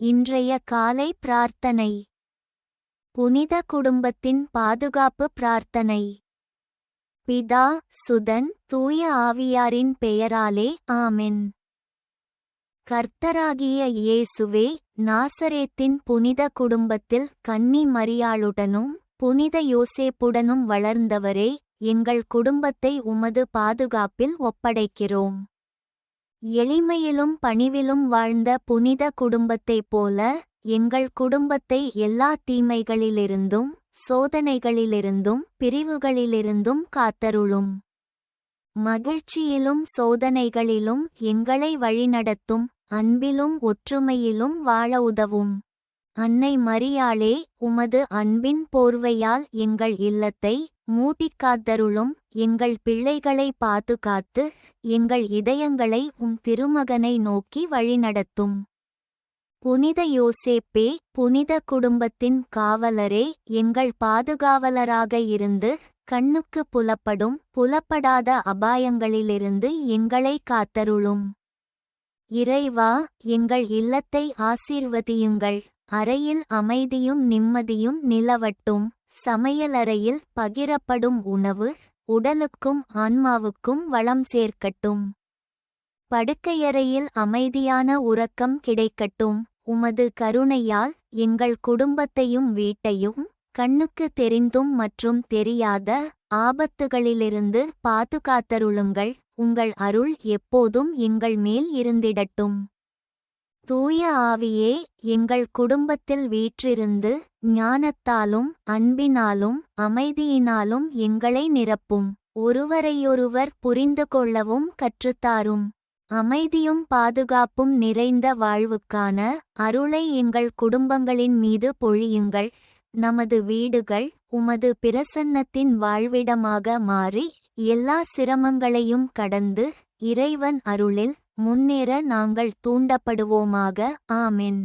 இன்றைய காலை பிரார்த்தனை. புனித குடும்பத்தின் பாதுகாப்பு பிரார்த்தனை. பிதா சுதன் தூய ஆவியாரின் பெயராலே ஆமென். கர்த்தராகிய இயேசுவே நாசரேத்தின் புனித குடும்பத்தில் கன்னி மரியாளுடனும் புனித யோசேப்புடனும் வளர்ந்தவரே எங்கள் குடும்பத்தை உமது பாதுகாப்பில் ஒப்படைக்கிறோம். எளிமையிலும் பணிவிலும் வாழ்ந்த புனித குடும்பத்தைப் போல எங்கள் குடும்பத்தை எல்லா தீமைகளிலிருந்தும் சோதனைகளிலிருந்தும் பிரிவுகளிலிருந்தும் காத்தருளும். மகிழ்ச்சியிலும் சோதனைகளிலும் எங்களை வழிநடத்தும் அன்பிலும் ஒற்றுமையிலும் வாழ உதவும். அன்னை மரியாளே உமது அன்பின் போர்வையால் எங்கள் இல்லத்தை மூட்டிக்காத்தருளும் எங்கள் பிள்ளைகளை பாதுகாத்து எங்கள் இதயங்களை உம் திருமகனை நோக்கி வழிநடத்தும். புனித யோசேப்பே புனித குடும்பத்தின் காவலரே எங்கள் பாதுகாவலராக இருந்து கண்ணுக்கு புலப்படும் புலப்படாத அபாயங்களிலிருந்து எங்களை காத்தருளும். இறைவா எங்கள் இல்லத்தை ஆசீர்வதியுங்கள். அறையில் அமைதியும் நிம்மதியும் நிலவட்டும். சமையலறையில் பகிரப்படும் உணவு உடலுக்கும் ஆன்மாவுக்கும் வளம் சேர்க்கட்டும். படுக்கையறையில் அமைதியான உறக்கம் கிடைக்கட்டும். உமது கருணையால் எங்கள் குடும்பத்தையும் வீட்டையும் கண்ணுக்கு தெரிந்தும் மற்றும் தெரியாத ஆபத்துகளிலிருந்து பாதுகாத்தருளுங்கள். உங்கள் அருள் எப்போதும் எங்கள் மேல் இருந்திடட்டும். தூய ஆவியே எங்கள் குடும்பத்தில் வீற்றிருந்து ஞானத்தாலும் அன்பினாலும் அமைதியினாலும் எங்களை நிரப்பும். ஒருவரையொருவர் புரிந்து கொள்ளவும் கற்றுத்தாரும். அமைதியும் பாதுகாப்பும் நிறைந்த வாழ்வுக்கான அருளை எங்கள் குடும்பங்களின் மீது பொழியுங்கள். நமது வீடுகள் உமது பிரசன்னத்தின் வாழ்விடமாக மாறி எல்லா சிரமங்களையும் கடந்து இறைவன் அருளில் முன்னேற நாங்கள் தூண்டப்படுவோமாக. ஆமென்.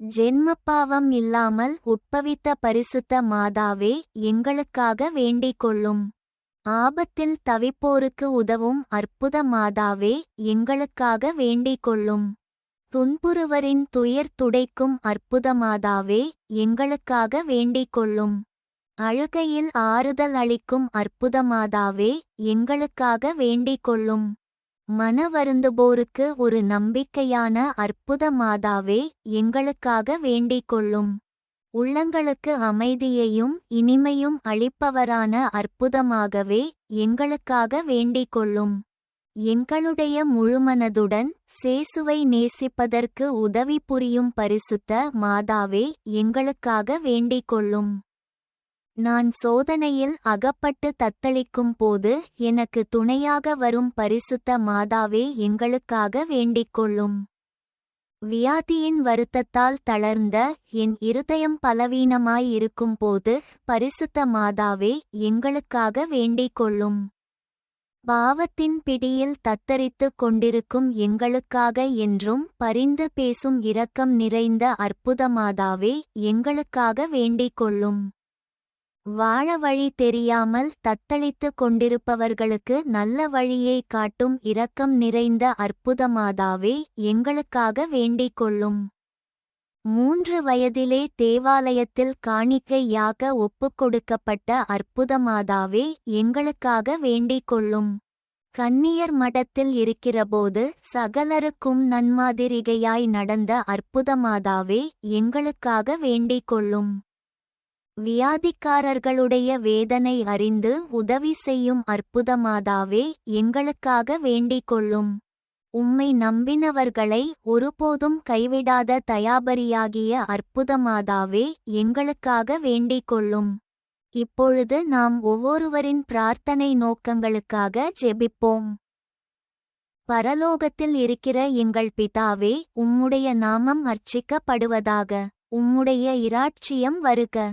ஜென்மப்பாவம் இல்லாமல் உட்பவித்த பரிசுத்த மாதாவே எங்களுக்காக வேண்டிக் கொள்ளும் ஆபத்தில் தவிப்போருக்கு உதவும் அற்புத மாதாவே எங்களுக்காக வேண்டிக் கொள்ளும் துன்புறுவரின் துயர் துடைக்கும் அற்புத மாதாவே எங்களுக்காக வேண்டிக் கொள்ளும் அழுகையில் ஆறுதல் அளிக்கும் அற்புதமாதாவே எங்களுக்காக வேண்டிக் கொள்ளும் மன வருந்துபோருக்கு ஒரு நம்பிக்கையான அற்புத மாதாவே எங்களுக்காக வேண்டிக் கொள்ளும் உள்ளங்களுக்கு அமைதியையும் இனிமையும் அளிப்பவரான அற்புதமாகவே எங்களுக்காக வேண்டிக் கொள்ளும் எங்களுடைய முழுமனதுடன் சேசுவை நேசிப்பதற்கு உதவி புரியும் பரிசுத்த மாதாவே எங்களுக்காக வேண்டிக் கொள்ளும் நான் சோதனையில் அகப்பட்டு தத்தளிக்கும் போது எனக்கு துணையாக வரும் பரிசுத்த மாதாவே எங்களுக்காக வேண்டிக்கொள்ளும். வியாதியின் வருத்தத்தால் தளர்ந்த என் இருதயம் பலவீனமாயிருக்கும் போது பரிசுத்த மாதாவே எங்களுக்காக வேண்டிக்கொள்ளும். பாவத்தின் பிடியில் தத்தரித்துக் கொண்டிருக்கும் எங்களுக்காக என்றும் பரிந்து பேசும் இரக்கம் நிறைந்த அற்புதமாதாவே எங்களுக்காக வேண்டிக்கொள்ளும். வாழ வழி தெரியாமல் தத்தளித்துக் கொண்டிருப்பவர்களுக்கு நல்ல வழியை காட்டும் இரக்கம் நிறைந்த அற்புதமாதாவே எங்களுக்காக வேண்டிக் கொள்ளும். மூன்று வயதிலே தேவாலயத்தில் காணிக்கையாக ஒப்புக்கொடுக்கப்பட்ட அற்புதமாதாவே எங்களுக்காக வேண்டிக் கொள்ளும். கன்னியர் மடத்தில் இருக்கிறபோது சகலருக்கும் நன்மாதிரிகையாய் நடந்த அற்புதமாதாவே எங்களுக்காக வேண்டிக் கொள்ளும். வியாதிக்காரர்களுடைய வேதனை அறிந்து உதவி செய்யும் அற்புதமாதாவே எங்களுக்காக வேண்டிக் கொள்ளும் உம்மை நம்பினவர்களை ஒருபோதும் கைவிடாத தயாபரியாகிய அற்புதமாதாவே எங்களுக்காக வேண்டிக் கொள்ளும் இப்பொழுது நாம் ஒவ்வொருவரின் பிரார்த்தனை நோக்கங்களுக்காக ஜெபிப்போம். பரலோகத்தில் இருக்கிற எங்கள் பிதாவே உம்முடைய நாமம் அர்ச்சிக்கப்படுவதாக உம்முடைய இராட்சியம் வருக.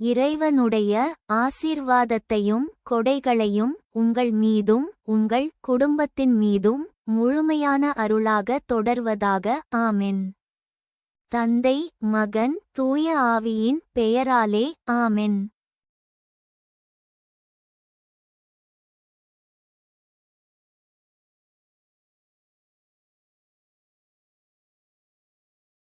இறைவனுடைய ஆசீர்வாதத்தையும் கொடைகளையும் உங்கள் மீதும் உங்கள் குடும்பத்தின் மீதும் முழுமையான அருளாக தொடர்வதாக ஆமென். தந்தை மகன் தூய ஆவியின் பெயராலே ஆமென்.